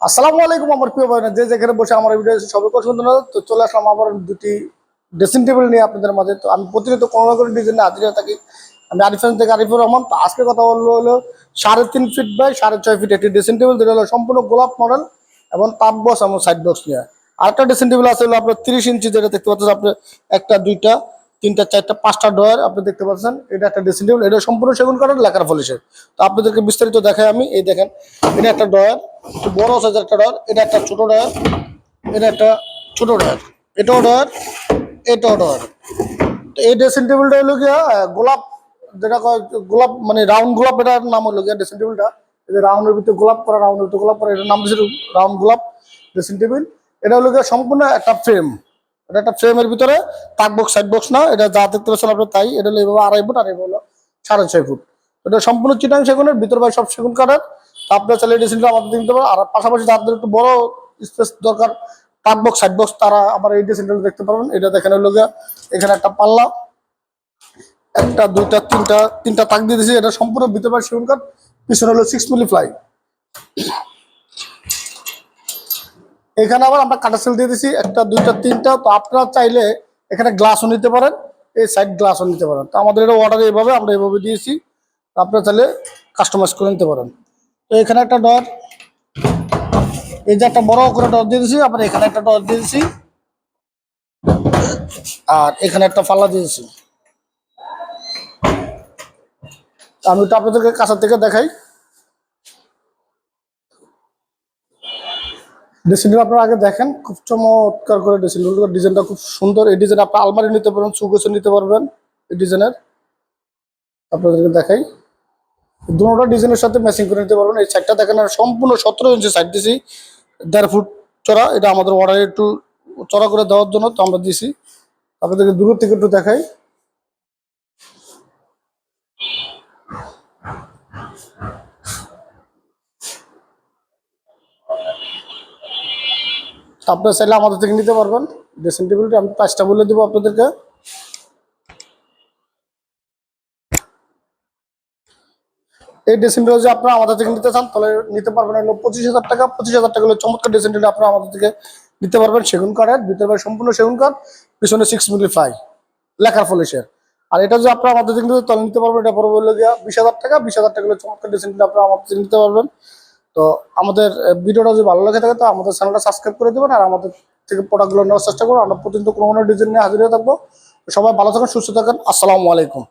আসসালামু আলাইকুম আমার প্রিয় ভাই যে যেখানে বসে আমার ভিডিও সবাইকে ধন্যবাদ। তো চলে আসলাম আমার দুটি ড্রেসিং টেবিল নিয়ে আপনাদের মাঝে। তো আমি প্রতিনিয়ত কোনো না কোনো ডিজাইনে হাজির হয়ে থাকি। আমি আরিফান থেকে আরিফুর রহমান। তো আজকে কথা বলব হলো সাড়ে তিন ফিট বাই সাড়ে ছয় ফিট একটি ড্রেসিং টেবিল যেটা হলো সম্পূর্ণ গোলাপ মডেল এবং তাপ বক্স এবং সাইড বক্স নিয়ে। আরেকটা ড্রেসিং টেবিল আছে হলো আপনার তিরিশ ইঞ্চি যেটা দেখতে পাচ্ছেন আপনার একটা, দুইটা। তিনটা, চারটা, পাঁচটা ডয়ার আপনি দেখতে পাচ্ছেন। এটা একটা ড্রেসিং টেবিল এটা সম্পূর্ণ সেগুন কাঠের লেখার ফলিশের তো আপনাদেরকে বিস্তারিত দেখাই আমি, এই দেখেন, এটা একটা ডয়ার বড় সাইজের একটা ডয়ার এটা একটা ছোট ডয়ার এটা একটা ছোট ডয়ার এটাও ডয়ার এটাও ডয়ার তো এই ড্রেসিং টেবিলটা হলো গিয়া গোলাপ, যেটা কয়, গোলাপ মানে রাউন্ড গোলাপ এটার নাম হলো গিয়া ড্রেসিং টেবিলটা যে রাউন্ডের ভিতরে গোলাপ করা রাউন্ডের ভিতরে গোলাপ করা, এটার নাম দিয়েছে রাউন্ড গোলাপ ড্রেসিং টেবিল এটা হলো গিয়া সম্পূর্ণ একটা ফ্রেম এটা একটা ফ্রেমের ভিতরে তাক বক্স সাইড বক্স না, এটা যা দেখতে পাচ্ছেন আপনার তাই, এটা হলো এইভাবে আড়াই ফুট, আর এইভাবে হলো সাড়ে ছয় ফুট। এটা সম্পূর্ণ চিটাং সেগুনের, ভিতর বাই সব সেগুন কাঠের। তো আপনার চাইলে ড্রেসিংটা আমাদের দিতে পারেন। আর পাশাপাশি যাদের একটু বড় স্পেস দরকার তাক বক্স সাইড বক্স তারা আবার এই ড্রেসিংটা দেখতে পারবেন। এটা দেখেন হলো এখানে একটা পাল্লা, একটা, দুইটা, তিনটা তিনটা তাক দিয়ে দিয়েছি। এটা সম্পূর্ণ ভিতর বাই সেগুন কাঠ, পিছনে হলো সিক্স মিলি ফ্লাই এখানে আবার আমরা কাটা সেল দিয়ে দিছি, একটা, দুইটা, তিনটা। তো আপনারা চাইলে এখানে গ্লাসও নিতে পারেন, এই সাইড গ্লাসও নিতে পারেন। তো আমাদের এটা অর্ডার এইভাবে, আমরা এইভাবে দিয়েছি। আপনারা চাইলে কাস্টমাইজ করে নিতে পারেন। তো এখানে একটা ডর এই যে একটা বড় করে ডর দিয়ে দিয়েছি আবার এখানে একটা ডর দিয়ে দিয়েছি আর এখানে একটা দিয়ে দিয়েছি আমি তো আপনাদেরকে কাছের থেকে দেখাই। ড্রেসিং টেবিল আপনারা আগে দেখেন, খুব চমৎকার করে ড্রেসিং ডিজাইনটা খুব সুন্দর। এই ডিজাইন আপনি আলমারি নিতে পারবেন সুগোছে নিতে পারবেন এই ডিজাইনের আপনাদেরকে দেখাই। দুটো ডিজাইনের সাথে ম্যাচিং করে নিতে পারবেন। এই সাইডটা দেখেন সম্পূর্ণ সতেরো ইঞ্চি সাইড দিছি। দেড় ফুট চড়া, এটা আমাদের অর্ডারে একটু চড়া করে দেওয়ার জন্য তো আমরা দিছি। আপনাদেরকে দূর থেকে একটু দেখাই। আপনারা চাইলে আমাদের থেকে নিতে পারবেন। ড্রেসিং টেবিলটা আমি পাঁচটা বলে দেবো আপনাদেরকে। এই ড্রেসিং টেবিল যদি আপনারা আমাদের থেকে নিতে চান, তাহলে নিতে পারবেন হলো পঁচিশ হাজার টাকা। পঁচিশ হাজার টাকা হলো চমৎকার ড্রেসিং টেবিল আপনারা আমাদের থেকে নিতে পারবেন সেগুন কাঠের ভিতরে সম্পূর্ণ সেগুন কাঠ, পিছনে সিক্স মিলি ফাই লেখার ফলিশের আর এটা যদি আপনারা আমাদের থেকে নিতে তাহলে নিতে পারবেন, এটা পরে বলল গিয়া বিশ হাজার টাকা। বিশ হাজার টাকা হলো চমৎকার ড্রেসিং টেবিল আপনারা আমাদের থেকে নিতে পারবেন। তো আমাদের ভিডিওটা যদি ভালো লাগে থাকে, তো আমাদের চ্যানেলটা সাবস্ক্রাইব করে দেবেন আর আমাদের থেকে প্রোডাক্টগুলো নেওয়ার চেষ্টা করুন। আমরা প্রতিদিন কোনো কোনো ডিজাইন নিয়ে হাজির হয়ে থাকব। সবাই ভালো থাকেন, সুস্থ থাকেন। আসসালামু আলাইকুম।